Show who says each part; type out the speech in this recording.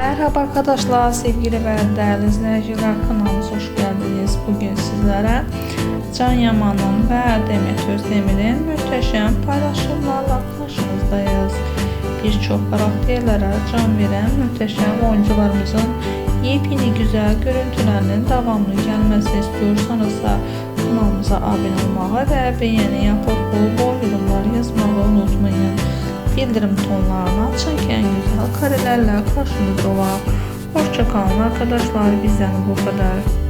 Speaker 1: Merhaba arkadaşlar, sevgili ve değerli izleyiciler kanalımıza hoş geldiniz. Bugün sizlere Can Yaman'ın ve Demet Özdemir'in muhteşem paylaşımlarla karşınızdayız. Birçok karakterlere can veren muhteşem oyuncularımızın yepyeni güzel görüntülerinin devamlı gelmesi istiyorsanız da kanalımıza abone olmayı ve beğeni yapıp bol Bildirim tonlarını açarken güzel karelerle karşınızda var. Hoşçakalın arkadaşlar bizden bu kadar.